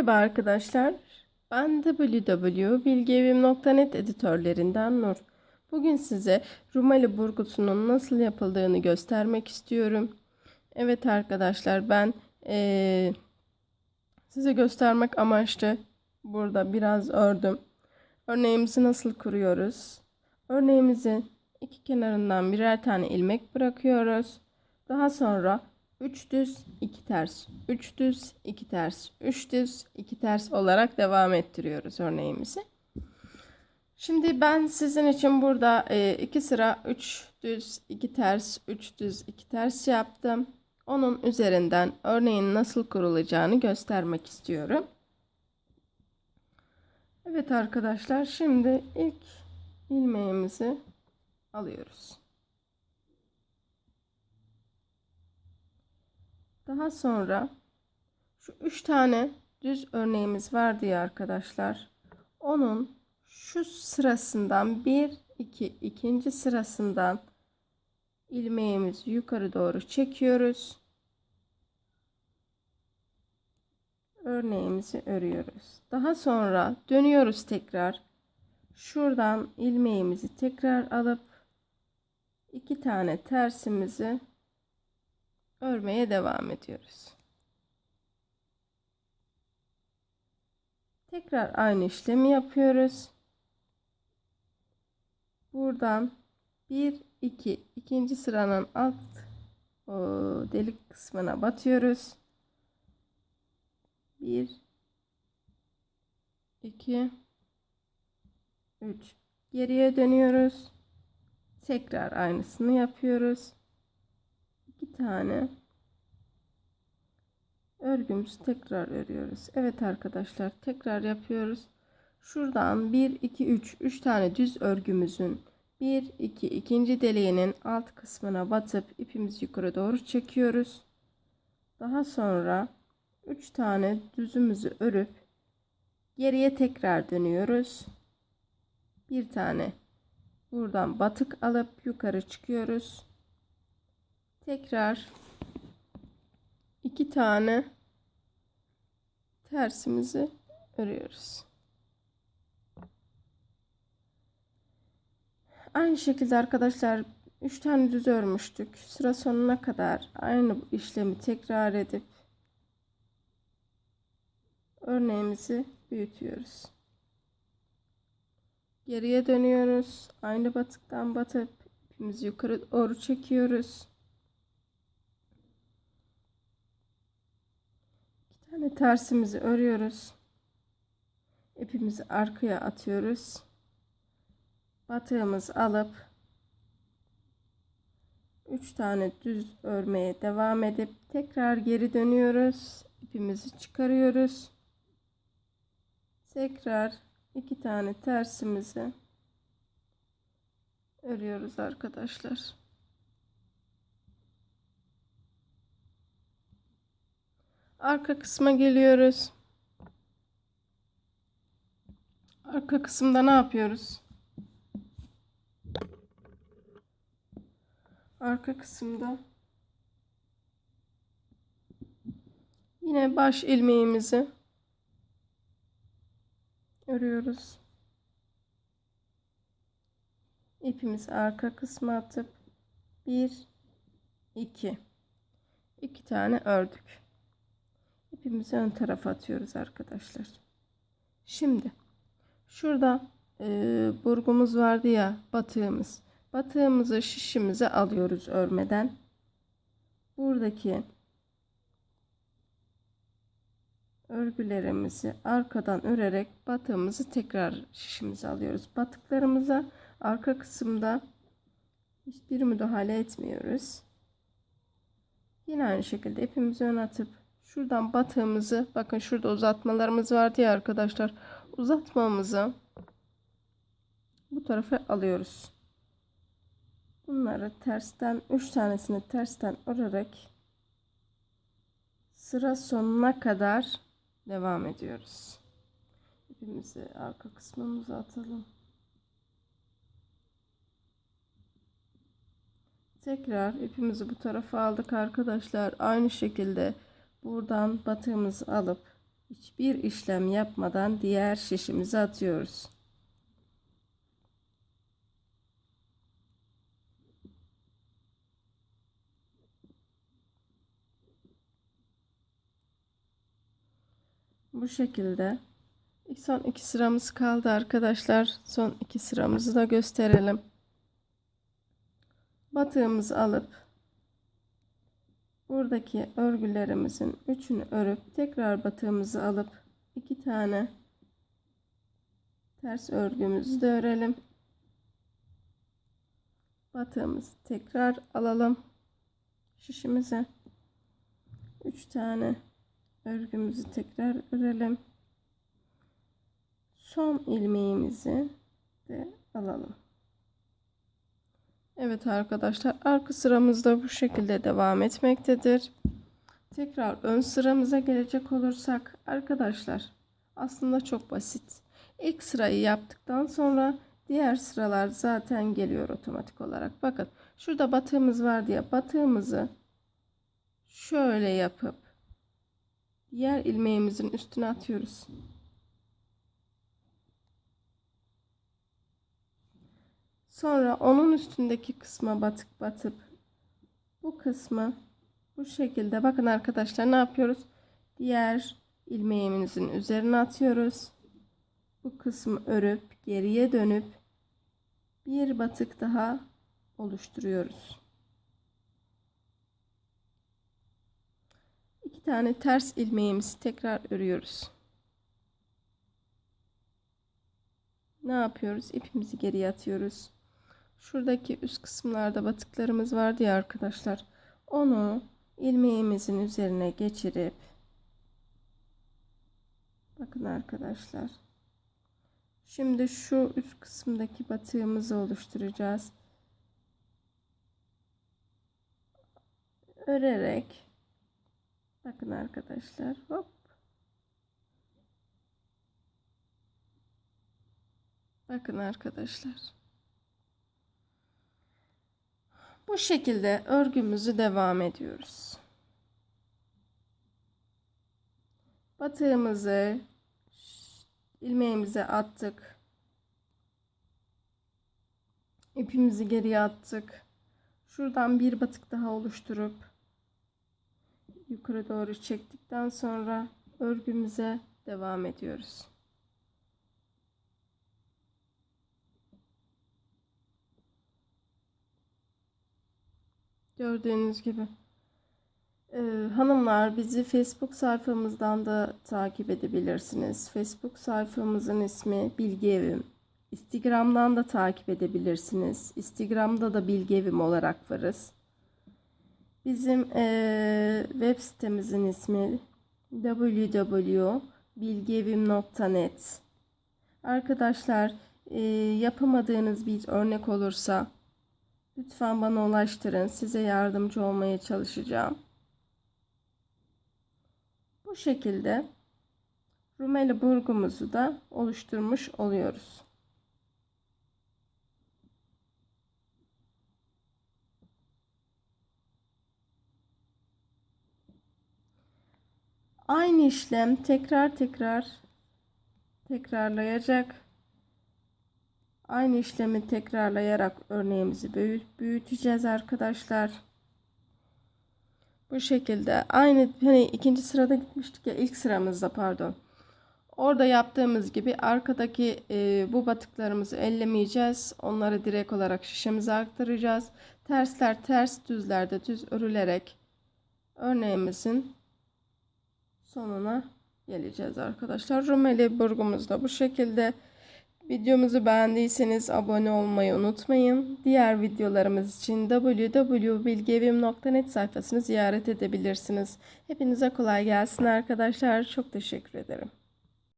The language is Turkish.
Merhaba arkadaşlar. Ben www.bilgievim.net editörlerinden Nur. Bugün size Rumeli burgusunun nasıl yapıldığını göstermek istiyorum. Evet arkadaşlar ben eee, size göstermek amaçlı burada biraz ördüm. Örneğimizi nasıl kuruyoruz? Örneğimizin iki kenarından birer tane ilmek bırakıyoruz. Daha sonra 3 düz 2 ters 3 düz 2 ters 3 düz 2 ters olarak devam ettiriyoruz örneğimizi. Şimdi ben sizin için burada 2 sıra 3 düz 2 ters 3 düz 2 ters yaptım. Onun üzerinden örneğin nasıl kurulacağını göstermek istiyorum. Evet arkadaşlar şimdi ilk ilmeğimizi alıyoruz. Daha sonra şu üç tane düz örneğimiz vardı ya arkadaşlar. Onun şu sırasından bir iki ikinci sırasından ilmeğimizi yukarı doğru çekiyoruz. Örneğimizi örüyoruz. Daha sonra dönüyoruz tekrar. Şuradan ilmeğimizi tekrar alıp iki tane tersimizi örmeye devam ediyoruz. Tekrar aynı işlemi yapıyoruz. Buradan 1 2 ikinci sıranın alt o delik kısmına batıyoruz. 1 2 3 geriye dönüyoruz. Tekrar aynısını yapıyoruz tane örgümüzü tekrar örüyoruz. Evet arkadaşlar tekrar yapıyoruz. Şuradan 1 2 3 3 tane düz örgümüzün 1 2 ikinci deliğinin alt kısmına batıp ipimizi yukarı doğru çekiyoruz. Daha sonra 3 tane düzümüzü örüp geriye tekrar dönüyoruz. Bir tane buradan batık alıp yukarı çıkıyoruz tekrar iki tane tersimizi örüyoruz. Aynı şekilde arkadaşlar 3 tane düz örmüştük. Sıra sonuna kadar aynı işlemi tekrar edip örneğimizi büyütüyoruz. Geriye dönüyoruz. Aynı batıktan batıp ipimizi yukarı doğru çekiyoruz. Tane tersimizi örüyoruz. İpimizi arkaya atıyoruz. Batığımızı alıp 3 tane düz örmeye devam edip tekrar geri dönüyoruz. İpimizi çıkarıyoruz. Tekrar iki tane tersimizi örüyoruz arkadaşlar. Arka kısma geliyoruz. Arka kısımda ne yapıyoruz? Arka kısımda yine baş ilmeğimizi örüyoruz. İpimizi arka kısma atıp 1 2 2 tane ördük ipimizi ön tarafa atıyoruz arkadaşlar. Şimdi şurada e, burgumuz vardı ya batığımız. Batığımızı şişimize alıyoruz örmeden. Buradaki örgülerimizi arkadan örerek batığımızı tekrar şişimize alıyoruz. Batıklarımıza arka kısımda hiçbir müdahale etmiyoruz. Yine aynı şekilde ipimizi ön atıp Şuradan batığımızı bakın şurada uzatmalarımız vardı ya arkadaşlar. Uzatmamızı bu tarafa alıyoruz. Bunları tersten 3 tanesini tersten örerek sıra sonuna kadar devam ediyoruz. İpimizi arka kısmımıza atalım. Tekrar ipimizi bu tarafa aldık arkadaşlar. Aynı şekilde buradan batığımızı alıp hiçbir işlem yapmadan diğer şişimizi atıyoruz. Bu şekilde. Son iki sıramız kaldı arkadaşlar. Son iki sıramızı da gösterelim. Batığımızı alıp buradaki örgülerimizin üçünü örüp tekrar batığımızı alıp iki tane ters örgümüzü de örelim. Batığımızı tekrar alalım şişimize. Üç tane örgümüzü tekrar örelim. Son ilmeğimizi de alalım. Evet arkadaşlar arka sıramızda bu şekilde devam etmektedir. Tekrar ön sıramıza gelecek olursak arkadaşlar aslında çok basit. İlk sırayı yaptıktan sonra diğer sıralar zaten geliyor otomatik olarak. Bakın şurada batığımız var diye batığımızı şöyle yapıp diğer ilmeğimizin üstüne atıyoruz. Sonra onun üstündeki kısma batık batıp bu kısmı bu şekilde bakın arkadaşlar ne yapıyoruz? Diğer ilmeğimizin üzerine atıyoruz. Bu kısmı örüp geriye dönüp bir batık daha oluşturuyoruz. İki tane ters ilmeğimizi tekrar örüyoruz. Ne yapıyoruz? İpimizi geriye atıyoruz. Şuradaki üst kısımlarda batıklarımız vardı ya arkadaşlar. Onu ilmeğimizin üzerine geçirip bakın arkadaşlar. Şimdi şu üst kısımdaki batığımızı oluşturacağız. Örerek bakın arkadaşlar hop bakın arkadaşlar bu şekilde örgümüzü devam ediyoruz. Batığımızı ilmeğimize attık. İpimizi geriye attık. Şuradan bir batık daha oluşturup yukarı doğru çektikten sonra örgümüze devam ediyoruz. Gördüğünüz gibi. Ee, hanımlar bizi Facebook sayfamızdan da takip edebilirsiniz. Facebook sayfamızın ismi Bilgi Evim. Instagram'dan da takip edebilirsiniz. Instagram'da da Bilgi Evim olarak varız. Bizim e, web sitemizin ismi www.bilgievim.net Arkadaşlar e, yapamadığınız bir örnek olursa Lütfen bana ulaştırın. Size yardımcı olmaya çalışacağım. Bu şekilde Rumeli burgumuzu da oluşturmuş oluyoruz. Aynı işlem tekrar tekrar tekrarlayacak. Aynı işlemi tekrarlayarak örneğimizi büyüteceğiz arkadaşlar. Bu şekilde aynı hani ikinci sırada gitmiştik ya ilk sıramızda pardon. Orada yaptığımız gibi arkadaki e, bu batıklarımızı ellemeyeceğiz. Onları direkt olarak şişemize aktaracağız. Tersler ters düzlerde düz örülerek örneğimizin sonuna geleceğiz arkadaşlar. Rumeli burgumuz da bu şekilde. Videomuzu beğendiyseniz abone olmayı unutmayın. Diğer videolarımız için www.bilgevim.net sayfasını ziyaret edebilirsiniz. Hepinize kolay gelsin arkadaşlar. Çok teşekkür ederim.